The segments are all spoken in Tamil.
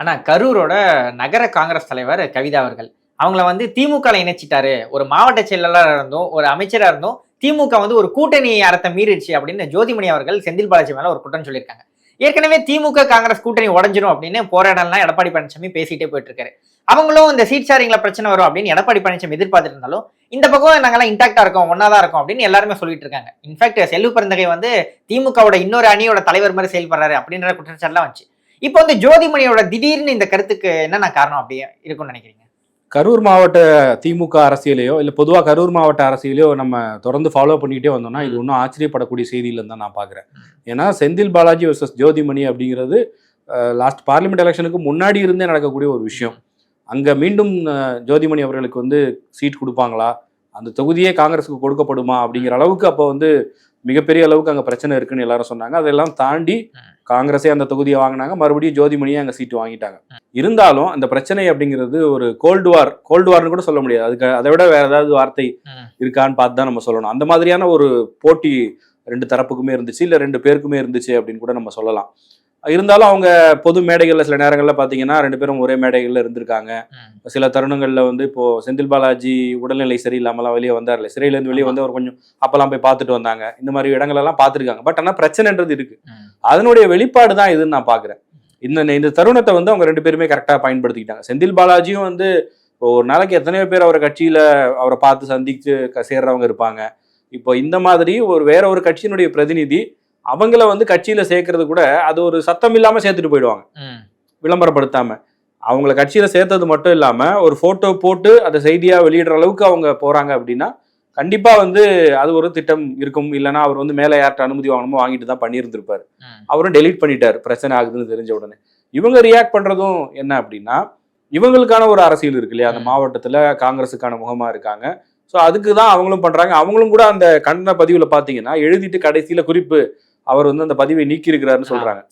ஆனால் கரூரோட நகர காங்கிரஸ் தலைவர் கவிதா அவர்கள். அவங்கள வந்து திமுகவில் இணைச்சிட்டாரு. ஒரு மாவட்ட செயலாளராக இருந்தோம் ஒரு அமைச்சராக இருந்தும் திமுக வந்து ஒரு கூட்டணி அறத்தை மீறிடுச்சு அப்படின்னு ஜோதிமணி அவர்கள் செந்தில் பாலாஜி மேலே ஒரு குற்றம் சொல்லியிருக்காங்க. ஏற்கனவே திமுக காங்கிரஸ் கூட்டணி உடஞ்சிரும் அப்படின்னு போராடலாம் எடப்பாடி பழனிசாமி பேசிட்டே போயிட்டு இருக்காரு அவங்களும் இந்த சீட் ஷேரிங்ல பிரச்சனை வரும் அப்படின்னு எடப்பாடி பழனிசாமி எதிர்பார்த்துட்டு இருந்தாலும் இந்த பக்கம் நாங்கெல்லாம் இன்டாக்டா இருக்கோம் ஒன்னாதான் இருக்கோம் அப்படின்னு எல்லாருமே சொல்லிட்டு இருக்காங்க. இன்ஃபேக்ட் செல்வ பிறந்தகை வந்து திமுகவோட இன்னொரு அணியோட தலைவர் மாதிரி செயல்படுறாரு அப்படின்ற குற்றச்சாட்டுலாம் வந்துச்சு. இப்போ வந்து ஜோதிமணியோட திடீர்னு இந்த கருத்துக்கு என்னென்ன காரணம் அப்படி இருக்கும்னு நினைக்கிறீங்க? கரூர் மாவட்ட திமுக அரசியலையோ இல்லை பொதுவாக கரூர் மாவட்ட அரசியலையோ நம்ம தொடர்ந்து ஃபாலோ பண்ணிக்கிட்டே வந்தோம்னா இது ஒன்றும் ஆச்சரியப்படக்கூடிய செய்தியில தான் நான் பார்க்குறேன். ஏன்னா செந்தில் பாலாஜி வர்சஸ் ஜோதிமணி அப்படிங்கிறது லாஸ்ட் பார்லிமெண்ட் எலெக்ஷனுக்கு முன்னாடி இருந்தே நடக்கக்கூடிய ஒரு விஷயம். அங்கே மீண்டும் ஜோதிமணி அவர்களுக்கு வந்து சீட் கொடுப்பாங்களா? அந்த தொகுதியே காங்கிரஸுக்கு கொடுக்கப்படுமா? அப்படிங்கிற அளவுக்கு அப்போ வந்து மிகப்பெரிய அளவுக்கு அங்கே பிரச்சனை இருக்குன்னு எல்லாரும் சொன்னாங்க. அதெல்லாம் தாண்டி காங்கிரஸே அந்த தொகுதியை வாங்கினாங்க. மறுபடியும் ஜோதிமணியே அங்கே சீட்டு வாங்கிட்டாங்க. இருந்தாலும் அந்த பிரச்சனை அப்படிங்கிறது ஒரு கோல்டு வார் கோல்டு வார்னு கூட சொல்ல முடியாது. அதுக்கு அதை விட வேற ஏதாவது வார்த்தை. இருக்கான்னு பார்த்து தான் நம்ம சொல்லணும். அந்த மாதிரியான ஒரு போட்டி ரெண்டு தரப்புக்குமே இருந்துச்சு இல்லை ரெண்டு பேருக்குமே இருந்துச்சு அப்படின்னு கூட நம்ம சொல்லலாம். இருந்தாலும் அவங்க பொது மேடைகளில் சில நேரங்களில் பார்த்தீங்கன்னா ரெண்டு பேரும் ஒரே மேடைகளில் இருந்திருக்காங்க. சில தருணங்களில் வந்து இப்போ செந்தில் பாலாஜி உடல்நிலை சரியில்லாமலாம் வெளியே வந்தார்ல. சிறையிலேருந்து வெளியே வந்து அவர் கொஞ்சம் அப்பெல்லாம் போய் பார்த்துட்டு வந்தாங்க. இந்த மாதிரி இடங்களெல்லாம் பார்த்துருக்காங்க. பட் ஆனால் பிரச்சனைன்றது இருக்கு. அதனுடைய வெளிப்பாடு தான் இதுன்னு நான் பார்க்குறேன் இந்த இந்த தருணத்தை வந்து அவங்க ரெண்டு பேருமே கரெக்டாக பயன்படுத்திக்கிட்டாங்க. செந்தில் பாலாஜியும் வந்து ஒரு நாளைக்கு எத்தனையோ பேர் அவரை கட்சியில் அவரை பார்த்து சந்திச்சு சேர்றவங்க இருப்பாங்க. இப்போ இந்த மாதிரி ஒரு வேற ஒரு கட்சியினுடைய பிரதிநிதி அவங்கள வந்து கட்சியில சேர்க்கறது கூட அது ஒரு சத்தம் இல்லாம சேர்த்துட்டு போயிடுவாங்க. விளம்பரப்படுத்தாம. அவங்கள கட்சியில சேர்த்தது மட்டும் இல்லாம ஒரு போட்டோ போட்டு அதை செய்தியா வெளியிடுற அளவுக்கு அவங்க போறாங்க அப்படின்னா கண்டிப்பா வந்து அது ஒரு திட்டம் இருக்கும். இல்லைன்னா அவர் வந்து மேலே யார்கிட்ட அனுமதி வாங்கணுமோ வாங்கிட்டு தான் பண்ணியிருந்திருப்பாரு. அவரும் டெலீட் பண்ணிட்டார். பிரச்சனை ஆகுதுன்னு தெரிஞ்ச உடனே. இவங்க ரியாக்ட் பண்றதும் என்ன அப்படின்னா இவங்களுக்கான ஒரு அரசியல் இருக்கு இல்லையா? அந்த. மாவட்டத்துல காங்கிரஸுக்கான முகமா இருக்காங்க. ஸோ அதுக்கு தான் அவங்களும் பண்றாங்க. அவங்களும் கூட அந்த கண்டன பதிவுல பாத்தீங்கன்னா எழுதிட்டு கடைசியில குறிப்பு அவர் வந்து அந்த பதிவை நீக்கி இருக்கிறாருன்னு சொல்றாங்க.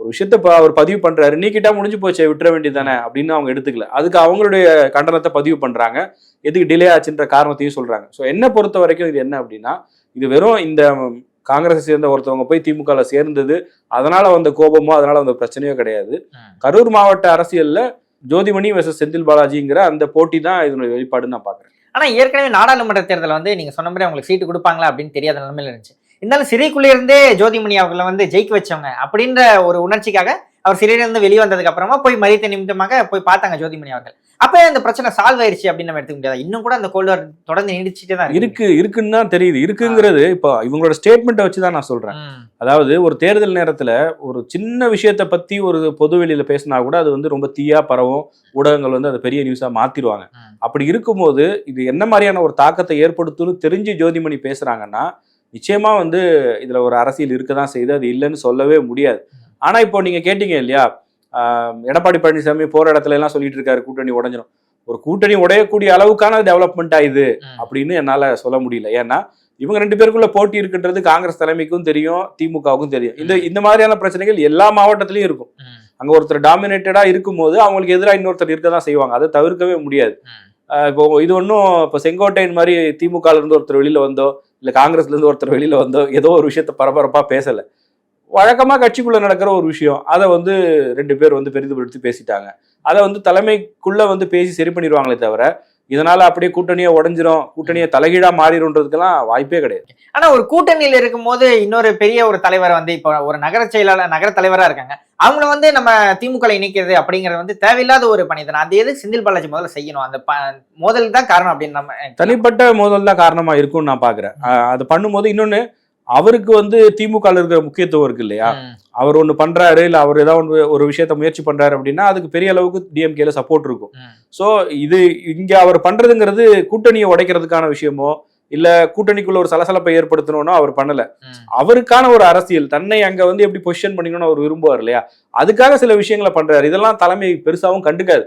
ஒரு விஷயத்த அவர் பதிவு பண்றாரு நீக்கிட்டா முடிஞ்சு போச்சே விட்டுற வேண்டியதானே அப்படின்னு அவங்க எடுத்துக்கல. அதுக்கு அவங்களுடைய கண்டனத்தை பதிவு பண்றாங்க. எதுக்கு டிலே ஆச்சுன்ற காரணத்தையும் சொல்றாங்க. ஸோ என்ன பொறுத்த வரைக்கும் இது என்ன அப்படின்னா இது வெறும் இந்த காங்கிரஸை சேர்ந்த ஒருத்தவங்க போய் திமுகல சேர்ந்தது அதனால வந்த கோபமோ அதனால வந்த பிரச்சனையோ கிடையாது. கரூர் மாவட்ட அரசியல்ல ஜோதிமணி வெர்சஸ் செந்தில் பாலாஜிங்கிற அந்த போட்டி தான் இதனுடைய வெளிப்பாடுன்னு நான் பாக்குறேன். ஆனா ஏற்கனவே நாடாளுமன்ற தேர்தல் வந்து நீங்க சொன்ன மாதிரி அவங்களுக்கு சீட்டு கொடுப்பாங்களா அப்படின்னு தெரியாத நிலைமையில இருந்துச்சு. இருந்தாலும் சிறைக்குள்ளே இருந்தே ஜோதிமணி அவர்களை வந்து ஜெயிக்க வச்சவங்க அப்படின்ற ஒரு உணர்ச்சிக்காக அவர் சிறையில இருந்து வெளியே வந்ததுக்கு அப்புறமா போய் மதித்த நிமித்தமாக போய் பார்த்தாங்க ஜோதிமணி அவர்கள். அப்ப இந்த பிரச்சனை சால்வ் ஆயிருச்சு அப்படின்னு நம்ம எடுத்துக்க முடியாது? இன்னும் கூட அந்த கோல்டு தொடர்ந்து நீடிச்சுட்டே தான் இருக்கு. இருக்குன்னு தான் தெரியுது. இருக்குங்கிறது இப்போ இவங்களோட ஸ்டேட்மெண்ட்டை வச்சு தான் நான் சொல்றேன். அதாவது ஒரு தேர்தல் நேரத்துல ஒரு சின்ன விஷயத்தை பத்தி ஒரு பொது வெளியில பேசினா கூட அது வந்து ரொம்ப தீயா பரவும். ஊடகங்கள் வந்து அதை பெரிய நியூஸா மாத்திடுவாங்க. அப்படி இருக்கும்போது இது என்ன மாதிரியான ஒரு தாக்கத்தை ஏற்படுத்தும்னு தெரிஞ்சு ஜோதிமணி பேசுறாங்கன்னா நிச்சயமா வந்து இதுல ஒரு அரசியல் இருக்க தான் செய்யுது அது இல்லைன்னு சொல்லவே முடியாது. ஆனா இப்போ நீங்க கேட்டீங்க இல்லையா? ஆஹ் எடப்பாடி பழனிசாமி போற இடத்துல எல்லாம் சொல்லிட்டு இருக்காரு கூட்டணி உடைஞ்சிரும். ஒரு கூட்டணி உடையக்கூடிய அளவுக்கான டெவலப்மெண்ட் ஆயுது. அப்படின்னு என்னால சொல்ல முடியல. ஏன்னா இவங்க ரெண்டு பேருக்குள்ள போட்டி இருக்குன்றது காங்கிரஸ் தலைமைக்கும் தெரியும் திமுகவுக்கும் தெரியும். இந்த இந்த மாதிரியான பிரச்சனைகள் எல்லா மாவட்டத்திலயும் இருக்கும். அங்க ஒருத்தர் டாமினேட்டடா இருக்கும்போது அவங்களுக்கு எதிராக இன்னொருத்தர் இருக்க தான் செய்வாங்க. அதை தவிர்க்கவே முடியாது. இப்போ இது ஒன்றும் இப்போ செங்கோட்டையன் மாதிரி திமுகலேருந்து ஒருத்தர் வெளியில் வந்தோ இல்லை காங்கிரஸ்லேருந்து ஒருத்தர் வெளியில் வந்தோ ஏதோ ஒரு விஷயத்த பரபரப்பாக பேசலை. வழக்கமாக கட்சிக்குள்ளே நடக்கிற ஒரு விஷயம் அதை வந்து ரெண்டு பேர் வந்து பெரிதுபடுத்தி பேசிட்டாங்க. அதை வந்து தலைமைக்குள்ளே வந்து பேசி சரி பண்ணிடுவாங்களே தவிர இதனால அப்படியே கூட்டணியை உடஞ்சிரும் கூட்டணியை தலைகீழா மாறிடும்ன்றதுக்கெல்லாம் வாய்ப்பே கிடையாது. ஆனா ஒரு கூட்டணியில் இருக்கும் போது இன்னொரு பெரிய ஒரு தலைவர் வந்து இப்போ ஒரு நகர செயலாளர் நகர தலைவரா இருக்காங்க. அவங்கள வந்து நம்ம திமுக இணைக்கிறது அப்படிங்கிறது வந்து தேவையில்லாத ஒரு பணி தானே. அது எது செந்தில் பாலாஜி முதல்ல செய்யணும்? அந்த மோதல் தான் காரணம் அப்படின்னு நம்ம தனிப்பட்ட மோதல் தான் காரணமா இருக்கும்னு நான் பாக்குறேன். அது பண்ணும்போது இன்னொன்னு அவருக்கு வந்து திமுக இருக்கிற முக்கியத்துவம் இருக்கு இல்லையா. அவர் ஒண்ணு பண்றாரு இல்ல அவர் ஏதாவது ஒன்று ஒரு விஷயத்த முயற்சி பண்றாரு அப்படின்னா அதுக்கு பெரிய அளவுக்கு டிஎம்கேல சப்போர்ட் இருக்கும். சோ இது இங்க அவர் பண்றதுங்கிறது கூட்டணியை உடைக்கிறதுக்கான விஷயமோ இல்ல கூட்டணிக்குள்ள ஒரு சலசலப்பை ஏற்படுத்தணும்னோ அவர் பண்ணல. அவருக்கான ஒரு அரசியல் தன்னை அங்க வந்து எப்படி பொசிஷன் பண்ணிக்கணும்னு அவர் விரும்புவார் இல்லையா? அதுக்காக சில விஷயங்களை பண்றாரு. இதெல்லாம் தலைமை பெருசாவும் கண்டுக்காது.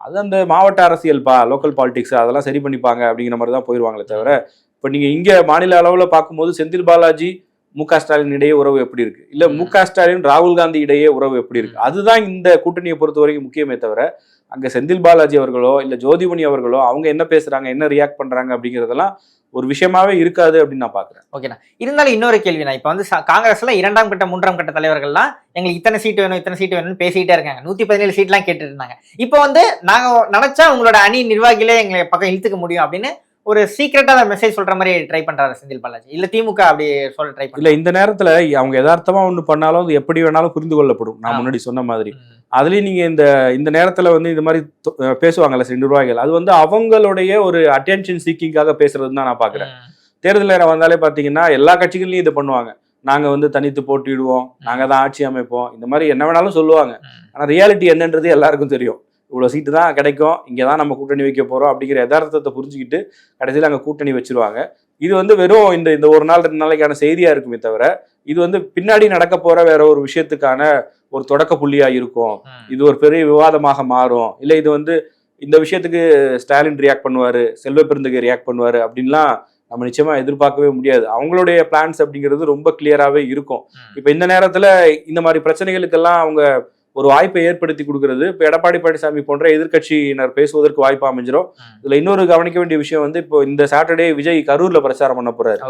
அது அந்த மாவட்ட அரசியல்பா லோக்கல் பாலிடிக்ஸ் அதெல்லாம் சரி பண்ணிப்பாங்க அப்படிங்கிற மாதிரி தான் போயிடுவாங்களே தவிர இப்போ நீங்க இங்க மாநில அளவுல பார்க்கும்போது செந்தில் பாலாஜி மு க ஸ்டாலின் இடையே உறவு எப்படி இருக்கு? இல்ல மு. க ஸ்டாலின் ராகுல் காந்தி இடையே உறவு எப்படி இருக்கு? அதுதான் இந்த கூட்டணியை பொறுத்த வரைக்கும் முக்கியமே தவிர அங்கே செந்தில் பாலாஜி அவர்களோ இல்லை ஜோதிமணி அவர்களோ அவங்க என்ன பேசுறாங்க என்ன ரியாக்ட் பண்றாங்க அப்படிங்கிறதெல்லாம் ஒரு விஷயமாவே இருக்காது அப்படின்னு நான் பாக்குறேன். ஓகேண்ணா இருந்தாலும் இன்னொரு கேள்விண்ணா இப்போ வந்து காங்கிரஸ்ல இரண்டாம் கட்ட மூன்றாம் கட்ட தலைவர்கள்லாம் எங்களுக்கு இத்தனை சீட்டு வேணும் இத்தனை சீட்டு வேணும்னு பேசிக்கிட்டே இருக்காங்க. நூத்தி பதினேழு சீட்லாம் கேட்டுட்டு இருந்தாங்க. இப்போ வந்து நாங்க நினைச்சா உங்களோட அணி நிர்வாகிகளே எங்களை பக்கம் இழுத்துக்க முடியும் அப்படின்னு ஒரு சீக்கிரட்டா மெசேஜ் சொல்ற மாதிரி ட்ரை பண்றாரு செந்தில் பாலாஜி. இல்ல திமுக அப்படி சொல்ல ட்ரை இல்ல இந்த நேரத்துல அவங்க யதார்த்தமா ஒண்ணு பண்ணாலும் அது எப்படி வேணாலும் புரிந்து கொள்ளப்படும் நான். முன்னாடி சொன்ன மாதிரி. அதுலயும் நீங்க இந்த இந்த நேரத்துல வந்து இந்த மாதிரி பேசுவாங்கல்ல சில நிர்வாகிகள். அது வந்து அவங்களுடைய ஒரு அட்டென்ஷன் சீக்கிங்காக பேசுறதுன்னு தான் நான் பாக்குறேன். தேர்தல் நேரம் வந்தாலே பாத்தீங்கன்னா எல்லா கட்சிகள்லயும் இது பண்ணுவாங்க. நாங்க வந்து தனித்து போட்டியிடுவோம். நாங்க தான் ஆட்சி அமைப்போம். இந்த மாதிரி என்ன வேணாலும் சொல்லுவாங்க. ஆனா ரியாலிட்டி என்னன்றது எல்லாருக்கும் தெரியும். இவ்வளவு சீட்டு தான் கிடைக்கும். இங்க தான் நம்ம கூட்டணி வைக்க போறோம் அப்படிங்கிற யதார்த்தத்தை புரிஞ்சுக்கிட்டு கடைசியில் அங்க கூட்டணி வச்சிருவாங்க. இது வந்து வெறும் இந்த இந்த ஒரு நாள் ரெண்டு நாளைக்கான செய்தியா இருக்குமே தவிர இது வந்து பின்னாடி நடக்க போற வேற ஒரு விஷயத்துக்கான ஒரு தொடக்க புள்ளியா இருக்கும். இது ஒரு பெரிய விவாதமாக மாறும். இல்ல இது வந்து இந்த விஷயத்துக்கு ஸ்டாலின் ரியாக்ட் பண்ணுவாரு செல்வ பெருந்தகை ரியாக்ட் பண்ணுவாரு அப்படின்லாம் நம்ம நிச்சயமா எதிர்பார்க்கவே முடியாது. அவங்களுடைய பிளான்ஸ் அப்படிங்கிறது ரொம்ப கிளியராகவே இருக்கும். இப்போ இந்த நேரத்துல இந்த மாதிரி பிரச்சனைகளுக்கெல்லாம் அவங்க ஒரு வாய்ப்பை ஏற்படுத்தி கொடுக்கறது. இப்போ எடப்பாடி பழனிசாமி போன்ற எதிர்க்கட்சியினர் பேசுவதற்கு வாய்ப்பு அமைஞ்சிரும். ம். இதுல இன்னொரு கவனிக்க வேண்டிய விஷயம் வந்து இப்போ இந்த சாட்டர்டே விஜய் கரூர்ல பிரச்சாரம் பண்ண போறாரு.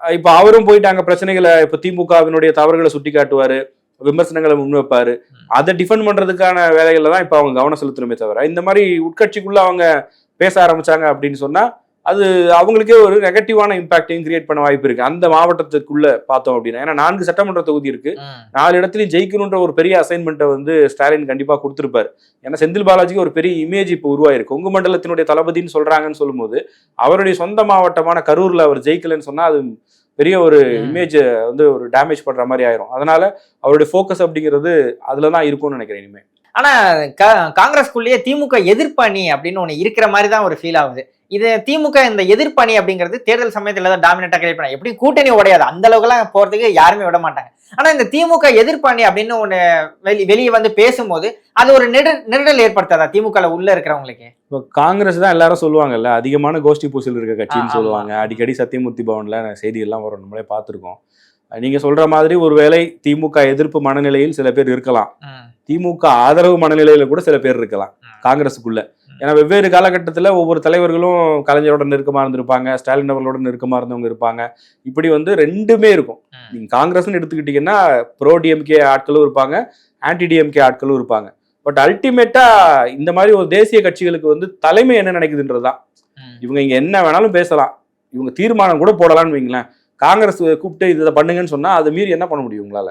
இப்போ அவரும் போயிட்டு அங்க பிரச்சனைகளை இப்போ திமுகவினுடைய தவறுகளை சுட்டி காட்டுவாரு விமர்சனங்களை முன்வைப்பாரு. அதை டிஃபெண்ட் பண்றதுக்கான வேலைகள்ல தான் இப்போ அவங்க கவனம் செலுத்தணுமே தவிர இந்த மாதிரி உட்கட்சிக்குள்ள அவங்க பேச ஆரம்பிச்சாங்க அப்படின்னு சொன்னா அது அவங்களுக்கே ஒரு நெகட்டிவான இம்பாக்டையும் கிரியேட் பண்ண வாய்ப்பு இருக்கு. அந்த மாவட்டத்துக்குள்ள பார்த்தோம் அப்படின்னா ஏன்னா நான்கு சட்டமன்ற தொகுதி இருக்கு. நாலு இடத்துலயும் ஜெயிக்கணுன்ற ஒரு பெரிய அசைன்மெண்ட்டை வந்து ஸ்டாலின் கண்டிப்பா கொடுத்திருப்பாரு. ஏன்னா செந்தில் பாலாஜிக்கு ஒரு பெரிய இமேஜ் இப்போ உருவாயிருக்கு. கொங்கு மண்டலத்தினுடைய தளபதின்னு சொல்றாங்கன்னு சொல்லும்போது அவருடைய சொந்த மாவட்டமான கரூர்ல அவர் ஜெயிக்கலன்னு சொன்னா அது பெரிய ஒரு. இமேஜ் வந்து ஒரு டேமேஜ் பண்ற மாதிரி ஆயிரும். அதனால அவருடைய ஃபோக்கஸ் அப்படிங்கிறது அதுல தான் இருக்கும்னு நினைக்கிறேன் இனிமே. ஆனா காங்கிரஸ்குள்ளேயே திமுக எதிர்ப்பணி அப்படின்னு ஒண்ணு இருக்கிற மாதிரி தான் ஒரு ஃபீல் ஆகுது. இது திமுக இந்த எதிர்ப்பணி அப்படிங்கிறது தேர்தல் சமயத்துல தான் டாமினேட்டா கிரியேட் பண்ண எப்படி கூட்டணி உடையாது. அந்த அளவுக்குலாம் போறதுக்கு யாருமே விட மாட்டாங்க. ஆனா இந்த திமுக எதிர்ப்பணி அப்படின்னு ஒண்ணு வெளி வெளியே வந்து பேசும்போது அது ஒரு நெரு நெருடல் ஏற்படுத்தாதா திமுக உள்ள இருக்கிறவங்களுக்கு? இப்போ காங்கிரஸ் தான் எல்லாரும் சொல்லுவாங்கல்ல அதிகமான கோஷ்டி பூசல் இருக்க கட்சின்னு. சொல்லுவாங்க. அடிக்கடி சத்தியமூர்த்தி பவன்ல செய்தியெல்லாம் வரும். நம்மளே பார்த்துருக்கோம். நீங்க சொல்ற மாதிரி ஒருவேளை திமுக எதிர்ப்பு மனநிலையில் சில பேர் இருக்கலாம். திமுக ஆதரவு மனநிலையில கூட சில பேர் இருக்கலாம். காங்கிரஸுக்குள்ள ஏன்னா வெவ்வேறு காலகட்டத்தில் ஒவ்வொரு தலைவர்களும் கலைஞரோட நெருக்கமா இருந்திருப்பாங்க ஸ்டாலின் அவர்களோட நெருக்கமா இருந்தவங்க இருப்பாங்க. இப்படி வந்து ரெண்டுமே இருக்கும். ம். நீங்க காங்கிரஸ்னு எடுத்துக்கிட்டீங்கன்னா ப்ரோ டிஎம்கே ஆட்களும் இருப்பாங்க ஆன்டி டிஎம்கே ஆட்களும் இருப்பாங்க. பட் அல்டிமேட்டா இந்த மாதிரி ஒரு தேசிய கட்சிகளுக்கு வந்து தலைமை என்ன நினைக்குதுன்றது தான். இவங்க இங்க என்ன வேணாலும் பேசலாம். இவங்க தீர்மானம் கூட போடலாம்னு வைங்களேன். காங்கிரஸ் கூப்பிட்டு இதை பண்ணுங்கன்னு சொன்னா அதை மீறி என்ன பண்ண முடியும் உங்களால.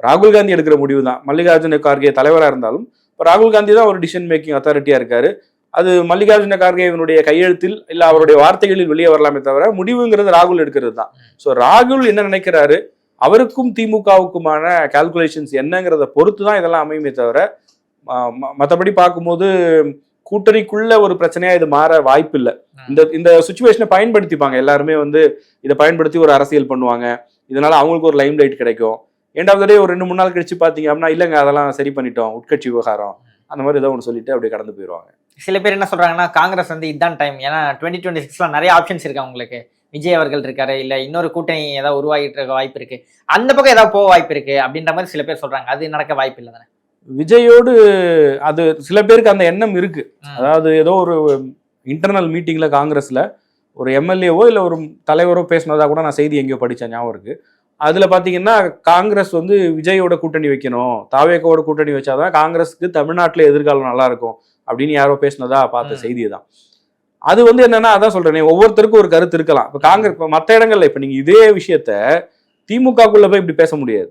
ராகுல் காந்தி எடுக்கிற முடிவு தான் மல்லிகார்ஜுன கார்கே தலைவராக இருந்தாலும் இப்போ ராகுல் காந்தி தான் ஒரு டிசிஷன் மேக்கிங் அத்தாரிட்டியா இருக்காரு. அது மல்லிகார்ஜுன கார்கேவினுடைய கையெழுத்தில் இல்ல அவருடைய வார்த்தைகளில் வெளியே வரலாமே தவிர முடிவுங்கிறது ராகுல் எடுக்கிறது தான். ஸோ ராகுல் என்ன நினைக்கிறாரு? அவருக்கும் திமுகவுக்குமான கால்குலேஷன்ஸ் என்னங்கிறத பொறுத்து தான் இதெல்லாம் அமையுமே தவிர மற்றபடி பார்க்கும்போது கூட்டணிக்குள்ள ஒரு பிரச்சனையா இது மாற வாய்ப்பு இல்லை இந்த இந்த சுச்சுவேஷனை பயன்படுத்திப்பாங்க. எல்லாருமே வந்து இதை பயன்படுத்தி ஒரு அரசியல் பண்ணுவாங்க. இதனால அவங்களுக்கு ஒரு லைம் லைட் கிடைக்கும். எண்ட் ஆஃப் த டே ஒரு ரெண்டு மூணு நாள் கழிச்சு பார்த்தீங்க அப்படின்னா இல்லைங்க அதெல்லாம் சரி பண்ணிட்டோம் உட்கட்சி விவகாரம். அந்த மாதிரி ஏதோ ஒன்று சொல்லிட்டு அப்படியே கடந்து போயிடுவாங்க சில பேர் என்ன சொல்றாங்கன்னா காங்கிரஸ் வந்து இதுதான் டைம் ஏன்னா டுவெண்ட்டி டுவெண்ட்டி சிக்ஸ்ல நிறைய ஆப்ஷன்ஸ் இருக்கு அவங்களுக்கு. விஜய் அவர்கள் இருக்காரு இல்ல இன்னொரு கூட்டணி ஏதாவது உருவாகிட்டு இருக்க வாய்ப்பு இருக்கு. அந்த பக்கம் ஏதாவது போக வாய்ப்பு இருக்கு அப்படின்ற மாதிரி சில பேர் சொல்றாங்க. அது நடக்க வாய்ப்பு இல்லை தானே? விஜயோடு அது சில பேருக்கு அந்த எண்ணம் இருக்கு. அதாவது ஏதோ ஒரு இன்டர்னல் மீட்டிங்ல காங்கிரஸ்ல ஒரு எம்எல்ஏவோ இல்லை ஒரு தலைவரோ பேசினதா கூட நான் செய்தி எங்கேயோ படிச்ச ஞாபகம் இருக்கு. அதுல பாத்தீங்கன்னா காங்கிரஸ் வந்து விஜயோட கூட்டணி வைக்கணும். தாவேக்கோட கூட்டணி வச்சாதான் காங்கிரஸ்க்கு தமிழ்நாட்டுல எதிர்காலம் நல்லா இருக்கும் அப்படின்னு யாரோ பேசினதா பார்த்த. செய்தி தான் அது வந்து என்னன்னா அதான் சொல்றேனே ஒவ்வொருத்தருக்கும் ஒரு கருத்து இருக்கலாம். இப்போ காங்கிரஸ் இப்போ மற்ற இடங்கள்ல இப்போ நீங்க இதே விஷயத்த திமுகக்குள்ள போய் இப்படி பேச முடியாது.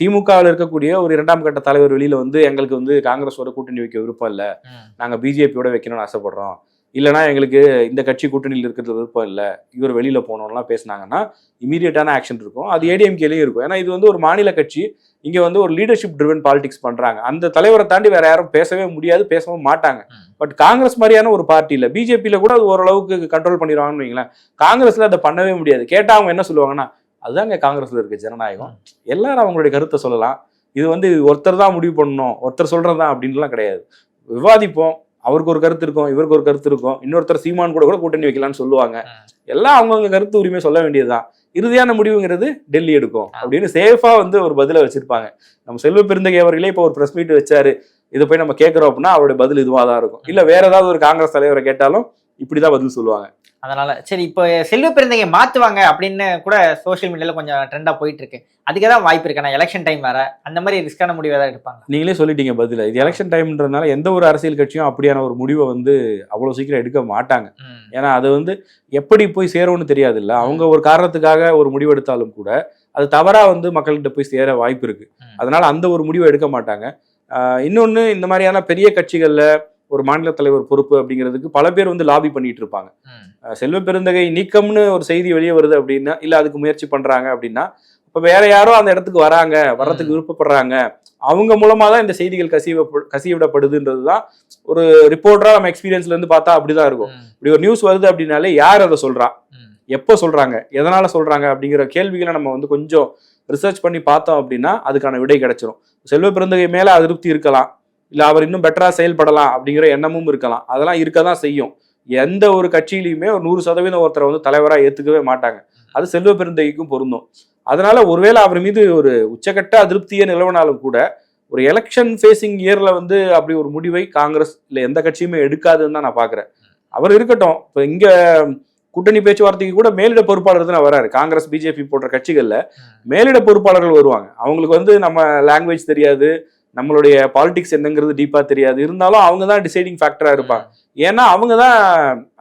திமுகவில் இருக்கக்கூடிய ஒரு இரண்டாம் கட்ட தலைவர் வெளியில வந்து எங்களுக்கு வந்து காங்கிரஸோட கூட்டணி வைக்க விருப்பம் இல்லை. ம், நாங்கள் பிஜேபியோட வைக்கணும்னு ஆசைப்படுறோம். இல்லைனா எங்களுக்கு இந்த கட்சி கூட்டணியில் இருக்கிறது விருப்பம் இல்லை இவர் வெளியில போனோம்லாம் பேசுனாங்கன்னா இமீடியட்டான ஆக்ஷன் இருக்கும். அது ஏடிஎம்கேலையும் இருக்கும். ஏன்னா இது வந்து ஒரு மாநில கட்சி இங்க வந்து ஒரு லீடர்ஷிப் ட்ரிவன் பாலிடிக்ஸ் பண்றாங்க. அந்த தலைவரை தாண்டி வேற யாரும் பேசவே முடியாது பேசவும் மாட்டாங்க. பட் காங்கிரஸ் மாதிரியான ஒரு பார்ட்டி இல்லை பிஜேபியில கூட அது ஓரளவுக்கு கண்ட்ரோல் பண்ணிடுவாங்கன்னு வைங்களேன். காங்கிரஸ்ல அதை பண்ணவே முடியாது. கேட்டா அவங்க என்ன சொல்லுவாங்கன்னா அதுதாங்க காங்கிரஸ்ல இருக்க ஜனநாயகம். எல்லாரும் அவங்களுடைய கருத்தை சொல்லலாம். இது வந்து ஒருத்தர் தான் முடிவு பண்ணணும் ஒருத்தர் சொல்றதுதான் அப்படின்லாம் கிடையாது. விவாதிப்போம். அவருக்கு ஒரு கருத்து இருக்கும் இவருக்கு ஒரு கருத்து இருக்கும். இன்னொருத்தர் சீமான் கூட கூட கூட்டணி வைக்கலாம்னு சொல்லுவாங்க. எல்லாம் அவங்கவுங்க கருத்து உரிமை சொல்ல வேண்டியதுதான். இறுதியான முடிவுங்கிறது டெல்லி எடுக்கும். அப்படின்னு சேஃபா வந்து ஒரு பதில வச்சிருப்பாங்க. நம்ம செல்வ பெருந்தகை அவர்களே இப்போ ஒரு பிரஸ் மீட் வச்சாரு. இதை போய் நம்ம கேட்கறோம் அப்படின்னா அவருடைய பதில் இதுவா தான் இருக்கும் இல்ல வேற ஏதாவது ஒரு காங்கிரஸ் தலைவரை கேட்டாலும் இப்படிதான் பதில் சொல்லுவாங்க. அதனால சரி இப்போ செல்வ பெருந்தகை மாத்துவாங்க அப்படின்னு கூட சோஷியல் மீடியால கொஞ்சம் ட்ரெண்டா போயிட்டு இருக்கு அதுக்கு தான் வாய்ப்பு இருக்கு. நான் எலெக்ஷன் டைம் வேற. அந்த மாதிரி ரிஸ்கான முடிவு ஏதாவது எடுப்பாங்க நீங்களே சொல்லிட்டீங்க பதில. இது எலெக்ஷன் டைம்ன்றதுனால எந்த ஒரு அரசியல் கட்சியும் அப்படியான ஒரு முடிவை வந்து அவ்வளவு சீக்கிரம் எடுக்க மாட்டாங்க. ஏன்னா அது வந்து எப்படி போய் சேரும்னு தெரியாது இல்ல அவங்க ஒரு காரணத்துக்காக ஒரு முடிவு எடுத்தாலும் கூட அது தவறா வந்து மக்கள்கிட்ட போய் சேர வாய்ப்பு இருக்கு. அதனால அந்த ஒரு முடிவை எடுக்க மாட்டாங்க. இன்னொன்னு இந்த மாதிரியான பெரிய கட்சிகள்ல ஒரு மாநில தலைவர் பொறுப்பு அப்படிங்கிறதுக்கு பல பேர் வந்து லாபி பண்ணிட்டு இருப்பாங்க செல்வ பெருந்தகை நீக்கம்னு ஒரு செய்தி வெளியே வருது அப்படின்னா இல்ல அதுக்கு முயற்சி பண்றாங்க அப்படின்னா இப்ப வேற யாரோ அந்த இடத்துக்கு வராங்க வர்றதுக்கு விருப்பப்படுறாங்க. அவங்க மூலமா தான் இந்த செய்திகள் கசிவ கசிவிடப்படுதுன்றதுதான் ஒரு ரிப்போர்ட்டரா நம்ம எக்ஸ்பீரியன்ஸ்ல இருந்து பார்த்தா அப்படிதான் இருக்கும். இப்படி ஒரு நியூஸ் வருது அப்படின்னாலே யார் அதை சொல்றா. எப்போ சொல்றாங்க? எதனால சொல்றாங்க? அப்படிங்கிற கேள்விகளை நம்ம வந்து கொஞ்சம் ரிசர்ச் பண்ணி பார்த்தோம் அப்படின்னா அதுக்கான விடை கிடைச்சிரும். செல்வ பிறந்தகை மேல அதிருப்தி இருக்கலாம். இல்ல அவர் இன்னும் பெட்டரா செயல்படலாம் அப்படிங்கிற எண்ணமும் இருக்கலாம். அதெல்லாம் இருக்க தான் செய்யும். எந்த ஒரு கட்சியிலையுமே ஒரு நூறு சதவீதம் ஒருத்தரை வந்து தலைவரா ஏத்துக்கவே மாட்டாங்க. அது செல்வ பெருந்தகைக்கும் பொருந்தும். அதனால ஒருவேளை அவர் மீது ஒரு உச்சகட்ட அதிருப்தியே நிலவனாலும் கூட ஒரு எலெக்ஷன் ஃபேசிங் இயர்ல வந்து அப்படி ஒரு முடிவை காங்கிரஸ் இல்ல எந்த கட்சியுமே எடுக்காதுன்னு தான் நான் பாக்குறேன். அவர் இருக்கட்டும். இப்போ இங்க கூட்டணி பேச்சுவார்த்தைக்கு கூட மேலிட பொறுப்பாளர் தான் வராரு. காங்கிரஸ் பிஜேபி போன்ற கட்சிகள்ல மேலிட பொறுப்பாளர்கள் வருவாங்க. அவங்களுக்கு வந்து நம்ம லாங்குவேஜ் தெரியாது. நம்மளுடைய பாலிடிக்ஸ் என்னங்கிறது டீப்பா தெரியாது. இருந்தாலும் அவங்க தான் டிசைடிங் ஃபேக்டரா இருப்பாங்க. ஏன்னா அவங்க தான்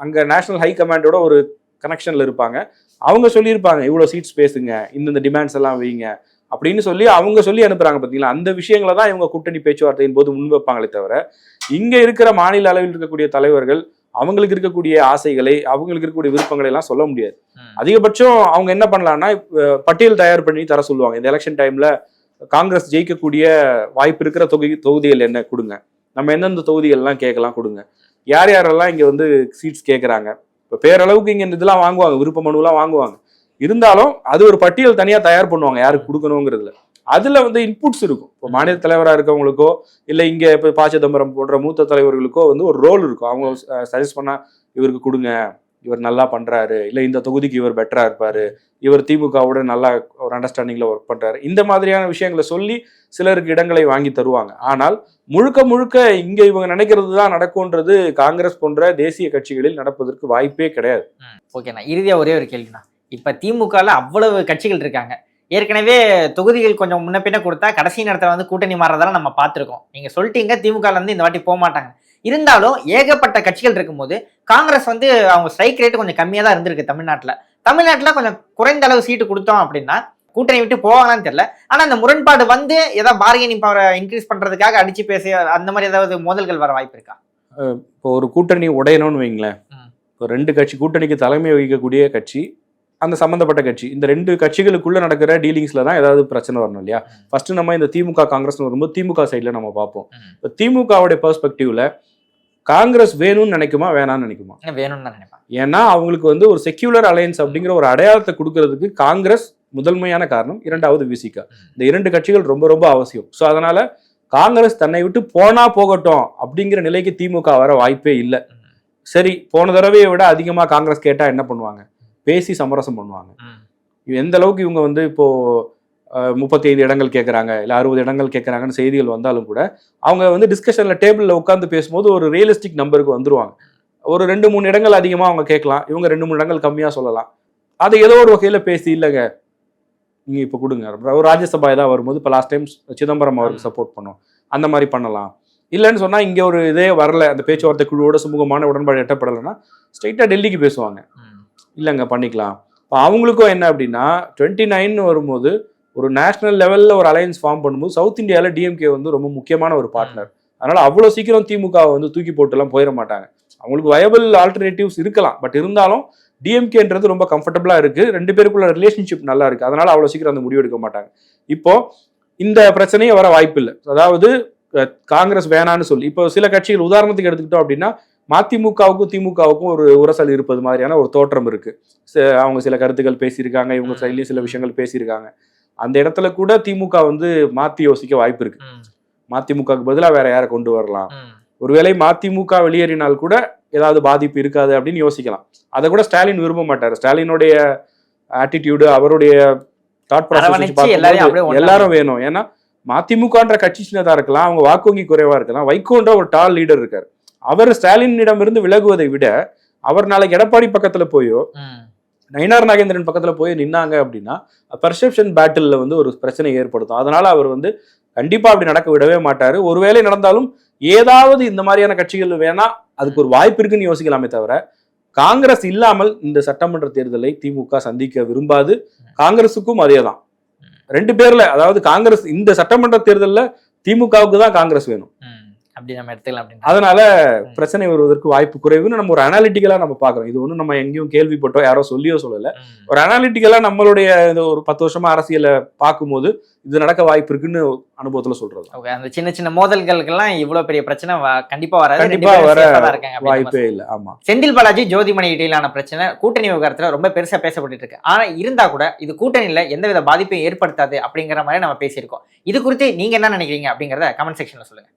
அங்க நேஷனல் ஹை கமாண்டோட ஒரு கனெக்ஷன்ல இருப்பாங்க. அவங்க சொல்லியிருப்பாங்க இவ்வளோ சீட்ஸ் பேசுங்க இந்தந்த டிமாண்ட்ஸ் எல்லாம் வைங்க அப்படின்னு சொல்லி அவங்க சொல்லி அனுப்புறாங்க பார்த்தீங்களா அந்த விஷயங்களை தான் இவங்க கூட்டணி பேச்சுவார்த்தையின் போது முன் வைப்பாங்களே தவிர இங்க இருக்கிற மாநில அளவில் இருக்கக்கூடிய தலைவர்கள் அவங்களுக்கு இருக்கக்கூடிய ஆசைகளை அவங்களுக்கு இருக்கக்கூடிய விருப்பங்களை எல்லாம் சொல்ல முடியாது. அதிகபட்சம் அவங்க என்ன பண்ணலாம்னா பட்டியல் தயார் பண்ணி தர சொல்லுவாங்க. இந்த எலெக்ஷன் டைம்ல காங்கிரஸ் ஜெயிக்கக்கூடிய வாய்ப்பு இருக்கிற தொகுதி தொகுதிகள் என்ன கொடுங்க. நம்ம எந்தெந்த தொகுதிகள்லாம் கேட்கலாம் கொடுங்க. யார் யாரெல்லாம் இங்கே வந்து சீட்ஸ் கேட்குறாங்க? இப்போ பேரளவுக்கு இங்கே இந்த இதெல்லாம் வாங்குவாங்க விருப்ப மனுலாம் வாங்குவாங்க. இருந்தாலும் அது ஒரு பட்டியல் தனியாக தயார் பண்ணுவாங்க யாருக்கு கொடுக்கணுங்கிறதுல. அதில் வந்து இன்புட்ஸ் இருக்கும். இப்போ மாநில தலைவராக இருக்கவங்களுக்கோ இல்லை இங்கே இப்போ பா சிதம்பரம் போன்ற மூத்த தலைவர்களுக்கோ வந்து ஒரு ரோல் இருக்கும். அவங்க சஜஸ்ட் பண்ணால் இவருக்கு கொடுங்க. இவர் நல்லா பண்றாரு. இல்லை இந்த தொகுதிக்கு இவர் பெட்டரா இருப்பார். இவர் திமுகவோட நல்லா ஒரு அண்டர்ஸ்டாண்டிங்கில் ஒர்க் பண்றாரு. இந்த மாதிரியான விஷயங்களை சொல்லி சிலருக்கு இடங்களை வாங்கி தருவாங்க. ஆனால் முழுக்க முழுக்க இங்க இவங்க நினைக்கிறது தான் நடக்கும்ன்றது காங்கிரஸ் போன்ற தேசிய கட்சிகளில் நடப்பதற்கு வாய்ப்பே கிடையாது. ஓகேண்ணா இறுதியா ஒரே ஒரு கேள்விண்ணா. இப்போ திமுகவில் அவ்வளவு கட்சிகள் இருக்காங்க. ஏற்கனவே தொகுதிகள் கொஞ்சம் முன்ன பின்ன கொடுத்தா கடைசி நேரத்துல வந்து கூட்டணி மாறதெல்லாம் நம்ம பார்த்துருக்கோம். நீங்க சொல்லிட்டீங்க திமுகல இருந்து இந்த வாட்டி போக மாட்டாங்க. இருந்தாலும் ஏகப்பட்ட கட்சிகள் இருக்கும்போது காங்கிரஸ் வந்து அவங்க ஸ்ட்ரைக் ரேட் கொஞ்சம் கம்மியா தான் இருந்திருக்கு தமிழ்நாட்டுல. தமிழ்நாட்டுல கொஞ்சம் குறைந்த அளவு சீட்டு கொடுத்தோம் அப்படின்னா கூட்டணி விட்டு போவாங்களான்னு தெரியல. ஆனா அந்த முரண்பாடு வந்து ஏதாவது பார்கெனிங் பவரை இன்க்ரீஸ் பண்றதுக்காக அடிச்சு பேச அந்த மாதிரி ஏதாவது மோதல்கள் வர வாய்ப்பு இருக்கா? இப்போ ஒரு கூட்டணி உடையணும்னு வைங்களேன். இப்போ ரெண்டு கட்சி கூட்டணிக்கு தலைமை வகிக்கக்கூடிய கட்சி அந்த சம்பந்தப்பட்ட கட்சி. இந்த ரெண்டு கட்சிகளுக்குள்ள நடக்கிற டீலிங்ஸ்ல தான் ஏதாவது பிரச்சனை வரணும் இல்லையா. ஃபர்ஸ்ட் நம்ம இந்த திமுக காங்கிரஸ் வரும்போது திமுக சைட்ல நம்ம பார்ப்போம். இப்போ திமுகவுடைய பெர்ஸ்பெக்டிவ்ல காங்கிரஸ் வேணும்னு நினைக்குமா வேணாம்னு நினைக்குமா? வேணும்னு தான் நினைப்பேன் ஏன்னா அவங்களுக்கு வந்து ஒரு செக்யூலர் அலையன்ஸ் அப்படிங்கிற ஒரு அடையாளத்தை கொடுக்கறதுக்கு காங்கிரஸ் முதன்மையான காரணம் இரண்டாவது விசிகா இந்த இரண்டு கட்சிகள் ரொம்ப ரொம்ப அவசியம். ஸோ அதனால காங்கிரஸ் தன்னை விட்டு போனா போகட்டும் அப்படிங்கிற நிலைக்கு திமுக வர வாய்ப்பே இல்லை. சரி போன தடவையை விட அதிகமா காங்கிரஸ் கேட்டா என்ன பண்ணுவாங்க? பேசி சமரசம் பண்ணுவாங்க. எந்த அளவுக்கு இவங்க வந்து இப்போ முப்பத்தி ஐந்து இடங்கள் கேட்குறாங்க இல்லை அறுபது இடங்கள் கேட்குறாங்கன்னு செய்திகள் வந்தாலும் கூட அவங்க வந்து டிஸ்கஷனில் டேபிளில் உட்காந்து பேசும்போது ஒரு ரியலிஸ்டிக் நம்பருக்கு வந்துருவாங்க. ஒரு ரெண்டு மூணு இடங்கள் அதிகமாக அவங்க கேட்கலாம் இவங்க ரெண்டு மூணு இடங்கள் கம்மியாக சொல்லலாம். அதை ஏதோ ஒரு வகையில் பேசி இல்லைங்க நீங்கள் இப்போ கொடுங்க. ஒரு ராஜ்யசபா ஏதாவது வரும்போது இப்போ லாஸ்ட் டைம் சிதம்பரம் அவருக்கு சப்போர்ட் பண்ணோம். அந்த மாதிரி பண்ணலாம். இல்லைன்னு சொன்னால் இங்கே ஒரு இதே வரல அந்த பேச்சுவார்த்தை குழுவோட சுமூகமான உடன்பாடு எட்டப்படலைன்னா ஸ்ட்ரைட்டாக டெல்லிக்கு பேசுவாங்க. இல்லைங்க பண்ணிக்கலாம். இப்போ அவங்களுக்கும் என்ன அப்படின்னா டுவெண்ட்டி நைன் வரும்போது ஒரு நேஷனல் லெவலில் ஒரு அலையன்ஸ் ஃபார்ம் பண்ணும்போது சவுத் இந்தியாவில் டிஎம்கே வந்து ரொம்ப முக்கியமான ஒரு பார்ட்னர் அதனால அவ்வளோ சீக்கிரம் திமுக வந்து தூக்கி போட்டுலாம் போயிட மாட்டாங்க. அவங்களுக்கு வயபிள் ஆல்டர்னேட்டிவ்ஸ் இருக்கலாம். பட் இருந்தாலும் டிஎம்கேன்றது ரொம்ப கம்ஃபர்டபுளா இருக்கு. ரெண்டு பேருக்குள்ள ரிலேஷன்ஷிப் நல்லா இருக்கு. அதனால அவ்வளோ சீக்கிரம் அந்த முடிவு எடுக்க மாட்டாங்க. இப்போ இந்த பிரச்சனையே வர வாய்ப்பு இல்லை அதாவது காங்கிரஸ் வேணான்னு சொல்லி. இப்போ சில கட்சிகள் உதாரணத்துக்கு எடுத்துக்கிட்டோம் அப்படின்னா மதிமுகவுக்கும் திமுகவுக்கும் ஒரு உரசல் இருப்பது மாதிரியான ஒரு தோற்றம் இருக்கு. அவங்க சில கருத்துக்கள் பேசியிருக்காங்க இவங்க சைட்லயும் சில விஷயங்கள் பேசியிருக்காங்க. அந்த இடத்துல கூட திமுக வந்து மாத்தி யோசிக்க வாய்ப்பு இருக்கு. மதிமுகவுக்கு பதிலாக வேற யாரை கொண்டு வரலாம். ஒருவேளை மதிமுக வெளியேறினால் கூட ஏதாவது பாதிப்பு இருக்காது அப்படின்னு யோசிக்கலாம். அதை கூட ஸ்டாலின் விரும்ப மாட்டார். ஸ்டாலினுடைய ஆட்டிடியூடு அவருடைய தாட் ப்ராசஸ் எல்லாரும் வேணும். ஏன்னா மதிமுகன்ற கட்சி சின்னதா இருக்கலாம் அவங்க வாக்கு வங்கி குறைவா இருக்கலாம். வைகோன்ற ஒரு டால் லீடர் இருக்கார். அவர் ஸ்டாலினிடம் இருந்து விலகுவதை விட அவர் நாளைக்கு எடப்பாடி பக்கத்துல போயோ. நயினார் நாகேந்திரன் பக்கத்துல போய் நின்னாங்க அப்படின்னா பர்செப்ஷன் பேட்டில்ல வந்து ஒரு பிரச்சனை ஏற்படுத்தும். அதனால அவர் வந்து கண்டிப்பா அப்படி நடக்க விடவே மாட்டாரு. ஒருவேளை நடந்தாலும் ஏதாவது இந்த மாதிரியான கட்சிகள் வேணா அதுக்கு ஒரு வாய்ப்பு இருக்குன்னு யோசிக்கலாமே தவிர காங்கிரஸ் இல்லாமல் இந்த சட்டமன்ற தேர்தலை திமுக சந்திக்க விரும்பாது. காங்கிரஸுக்கும் அதேதான். ரெண்டு பேர்ல அதாவது காங்கிரஸ் இந்த சட்டமன்ற தேர்தல்ல திமுகவுக்கு தான் காங்கிரஸ் வேணும். அப்படி நம்ம எடுத்துக்கலாம் அப்படின்னு அதனால பிரச்சனை வருவதற்கு வாய்ப்பு குறைவுன்னு நம்ம ஒரு அனாலிட்டிக்கலா நம்ம பாக்குறோம் இது ஒண்ணும் நம்ம எங்கேயும் கேள்விப்பட்டோம் யாரோ சொல்லியோ சொல்லல. ஒரு அனாலிட்டிக்கலா நம்மளுடைய இந்த ஒரு பத்து வருஷமா அரசியலை பார்க்கும்போது இது நடக்க வாய்ப்பு இருக்குன்னு அனுபவத்துல சொல்றது. ஓகே அந்த சின்ன சின்ன மோதல்களுக்கெல்லாம் இவ்வளவு பெரிய பிரச்சனை கண்டிப்பா வராது. கண்டிப்பா வர வாய்ப்பே இல்லை. ஆமா. செந்தில் பாலாஜி ஜோதிமணி இடையிலான பிரச்சனை கூட்டணி விவகாரத்துல ரொம்ப பெருசா பேசப்பட்டு இருக்கு. ஆனா இருந்தா கூட இது கூட்டணியில எந்தவித பாதிப்பையும் ஏற்படுத்தாது அப்படிங்கிற மாதிரி நம்ம பேசியிருக்கோம். இது குறித்து நீங்க என்ன நினைக்கிறீங்க அப்படிங்கறத கமெண்ட் செக்ஷன்ல சொல்லுங்க.